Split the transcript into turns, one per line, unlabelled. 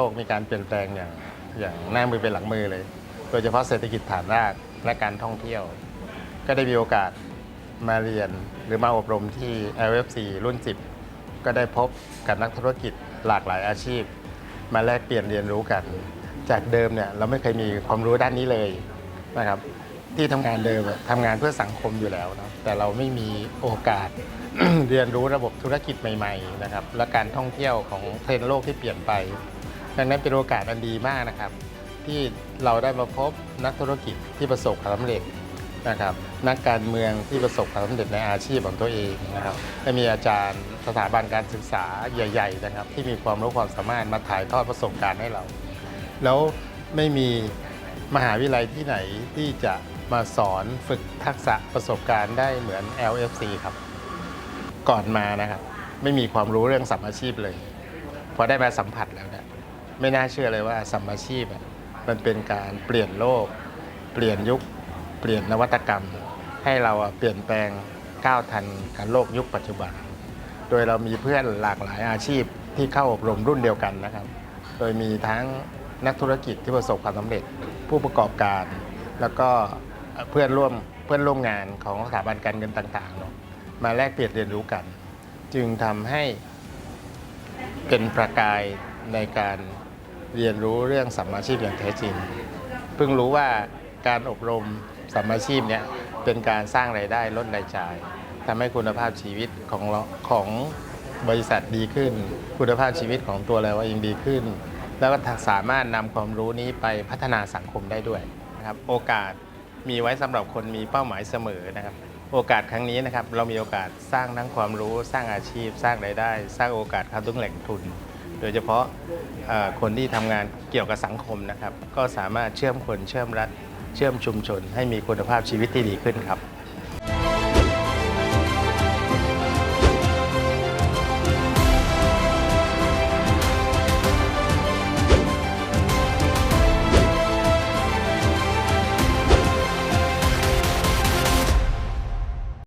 ลกมีการเปลี่ยนแปลงอย่างอย่างหน้ามือเป็นหลังมือเลย โดยเฉพาะเศรษฐกิจฐานรากและการท่องเที่ยว ก็ได้มีโอกาสมาเรียนหรือมาอบรมที่ LFC รุ่น 10 ก็ได้พบกับนักธุรกิจหลากหลายอาชีพ มาแลกเปลี่ยนเรียนรู้กัน จากเดิมเนี่ยเราไม่เคยมีความรู้ด้านนี้เลยนะครับที่ทำงานเดิมอะทำงานเพื่อสังคมอยู่แล้วนะแต่เราไม่มีโอกาสเรียนรู้ระบบธุรกิจใหม่ ๆ นะครับ และการท่องเที่ยวของเทรนด์โลกที่เปลี่ยนไป ดังนั้นเป็นโอกาสอันดีมากนะครับ ที่เราได้มาพบนักธุรกิจที่ประสบความสำเร็จนะครับ นักการเมืองที่ประสบความสำเร็จในอาชีพของตัวเองนะครับและมีอาจารย์สถาบันการศึกษาใหญ่ ๆ นะครับ ที่มีความรู้ความสามารถมาถ่ายทอดประสบการณ์ให้เรา แล้วไม่มีมหาวิทยาลัยที่ไหนที่จะมาสอนฝึกทักษะประสบการณ์ได้เหมือน LFC ครับ ก่อนมานะครับ ไม่มีความรู้เรื่องสัมมาชีพเลย พอได้มาสัมผัสแล้วเนี่ย ไม่น่าเชื่อเลยว่าสัมมาชีพมันเป็นการเปลี่ยนโลก เปลี่ยนยุค เปลี่ยนนวัตกรรม ให้เราเปลี่ยนแปลงก้าวทันกับโลกยุคปัจจุบัน โดยเรามีเพื่อนหลากหลายอาชีพที่เข้าอบรมรุ่นเดียวกันนะครับ โดยมีทั้งนักธุรกิจที่ประสบความสำเร็จ ผู้ประกอบการ แล้วก็เพื่อนร่วมเพื่อนร่วมงานของสถาบันการเงินต่างๆเนาะมาแลกเปลี่ยนเรียนรู้กัน จึงทำให้เป็นประกายในการ เรียนรู้เรื่องสัมมาชีพอย่างแท้จริง เพิ่งรู้ว่าการอบรมสัมมาชีพเนี่ยเป็นการสร้างรายได้ลดรายจ่ายทำให้คุณภาพชีวิตของเราของบริษัทดีขึ้น คุณภาพชีวิตของตัวเราเองดีขึ้น แล้วก็สามารถนำความรู้นี้ไปพัฒนาสังคมได้ด้วยนะครับโอกาสมีไว้สำหรับคนมีเป้าหมายเสมอนะครับ โอกาสครั้งนี้นะครับ เรามีโอกาสสร้างทั้งความรู้ สร้างอาชีพ สร้างรายได้ สร้างโอกาสเข้าถึงแหล่งทุน โดยเฉพาะคนที่ทำงานเกี่ยวกับสังคมนะครับ ก็สามารถเชื่อมคนเชื่อมรัฐ เชื่อมชุมชน ให้มีคุณภาพชีวิตที่ดีขึ้นครับ